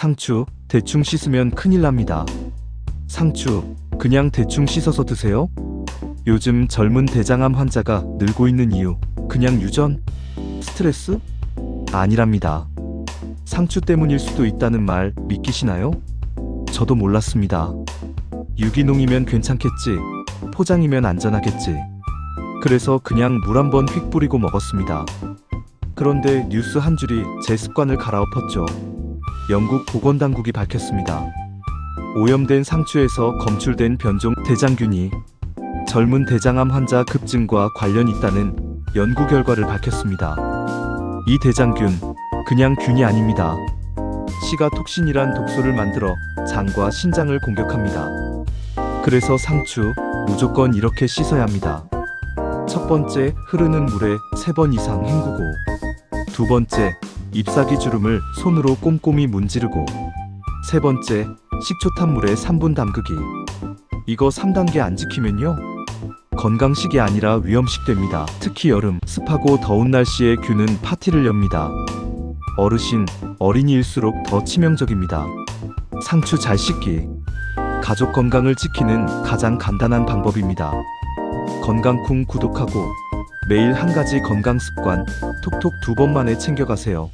상추, 대충 씻으면 큰일 납니다. 상추, 그냥 대충 씻어서 드세요? 요즘 젊은 대장암 환자가 늘고 있는 이유, 그냥 유전? 스트레스? 아니랍니다. 상추 때문일 수도 있다는 말 믿기시나요? 저도 몰랐습니다. 유기농이면 괜찮겠지, 포장이면 안전하겠지. 그래서 그냥 물 한 번 휙 뿌리고 먹었습니다. 그런데 뉴스 한 줄이 제 습관을 갈아엎었죠. 영국 보건당국이 밝혔습니다. 오염된 상추에서 검출된 변종 대장균이 젊은 대장암 환자 급증과 관련이 있다는 연구 결과를 밝혔습니다. 이 대장균, 그냥 균이 아닙니다. 시가톡신이란 독소를 만들어 장과 신장을 공격합니다. 그래서 상추, 무조건 이렇게 씻어야 합니다. 첫 번째, 흐르는 물에 세 번 이상 헹구고, 두 번째, 잎사귀 주름을 손으로 꼼꼼히 문지르고, 세 번째, 식초탄 물에 3분 담그기. 이거 3단계 안 지키면요. 건강식이 아니라 위험식 됩니다. 특히 여름, 습하고 더운 날씨에 균은 파티를 엽니다. 어르신, 어린이일수록 더 치명적입니다. 상추 잘 씻기. 가족 건강을 지키는 가장 간단한 방법입니다. 건강쿵 구독하고 매일 한 가지 건강 습관 톡톡 두 번만에 챙겨가세요.